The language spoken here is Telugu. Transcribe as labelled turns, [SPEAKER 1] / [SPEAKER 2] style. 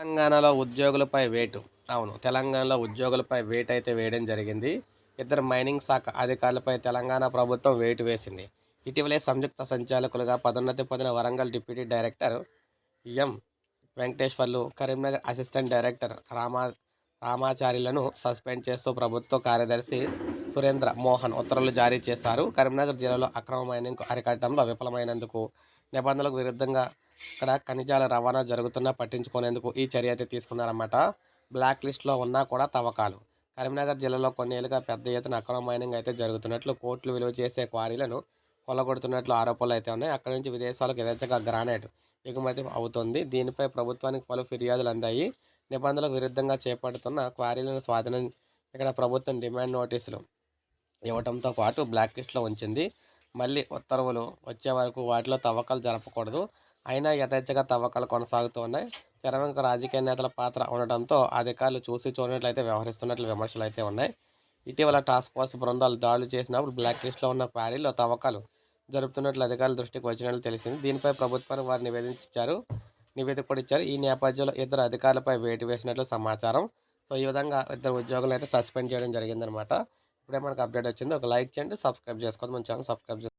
[SPEAKER 1] తెలంగాణలో ఉద్యోగులపై వేటు. అవును తెలంగాణలో ఉద్యోగులపై వేటు అయితే వేయడం జరిగింది. ఇద్దరు మైనింగ్ శాఖ అధికారులపై తెలంగాణ ప్రభుత్వం వేటు వేసింది. ఇటీవలే సంయుక్త సంచాలకులుగా పదోన్నతి పొందిన Warangal deputy director M. Venkateswarlu Karimnagar assistant director Rama రామాచార్యులను suspend చేస్తూ ప్రభుత్వ కార్యదర్శి సురేంద్ర మోహన్ ఉత్తర్వులు జారీ చేశారు. కరీంనగర్ జిల్లాలో అక్రమ మైనింగ్ అరికట్టడంలో విఫలమైనందుకు నిబంధనలకు విరుద్ధంగా ఇక్కడ ఖనిజాల రవాణా జరుగుతున్నా పట్టించుకునేందుకు ఈ చర్య అయితే తీసుకున్నారన్నమాట. బ్లాక్ లిస్ట్లో ఉన్నా కూడా తవ్వకాలు. కరీంనగర్ జిల్లాలో కొన్నేళ్ళుగా పెద్ద ఎత్తున అక్రమ మైనింగ్ అయితే జరుగుతున్నట్లు కోట్లు విలువ చేసే క్వారీలను కొల్లగొడుతున్నట్లు ఆరోపణలు అయితే ఉన్నాయి. అక్కడి నుంచి విదేశాలకు యథేచ్ఛగా గ్రానైట్ ఎగుమతి అవుతుంది. దీనిపై ప్రభుత్వానికి పలు ఫిర్యాదులు అందాయి. నిబంధనలకు విరుద్ధంగా చేపడుతున్న క్వారీలను స్వాధీనం ఇక్కడ ప్రభుత్వం డిమాండ్ నోటీసులు ఇవ్వడంతో పాటు బ్లాక్ లిస్ట్లో ఉంచింది. మళ్ళీ ఉత్తర్వులు వచ్చే వరకు వాటిలో తవ్వకాలు జరపకూడదు. అయినా యథేచ్ఛగా తవ్వకాలు కొనసాగుతూ ఉన్నాయి. తెర వెనుక రాజకీయ నేతల పాత్ర ఉండడంతో అధికారులు చూసి చూడనట్లయితే వ్యవహరిస్తున్నట్లు విమర్శలు అయితే ఉన్నాయి. ఇటీవల టాస్క్ ఫోర్స్ బృందాలు దాడులు చేసినప్పుడు బ్లాక్ లిస్ట్లో ఉన్న క్వారీలో తవ్వకాలు జరుపుతున్నట్లు అధికారుల దృష్టికి వచ్చినట్లు తెలిసింది. దీనిపై ప్రభుత్వానికి వారు నివేదించారు. నివేదిక కూడా ఇచ్చారు ఈ నేపథ్యంలో ఇద్దరు అధికారులపై వేటు వేసినట్లు సమాచారం. సో ఈ విధంగా ఇద్దరు ఉద్యోగులను అయితే సస్పెండ్ చేయడం జరిగిందనమాట ఇప్పుడే మనకు అప్డేట్ వచ్చింది. ఒక లైక్ చేయండి సబ్స్క్రైబ్ చేసుకోండి. మన ఛానల్ సబ్స్క్రైబ్ చేసుకోండి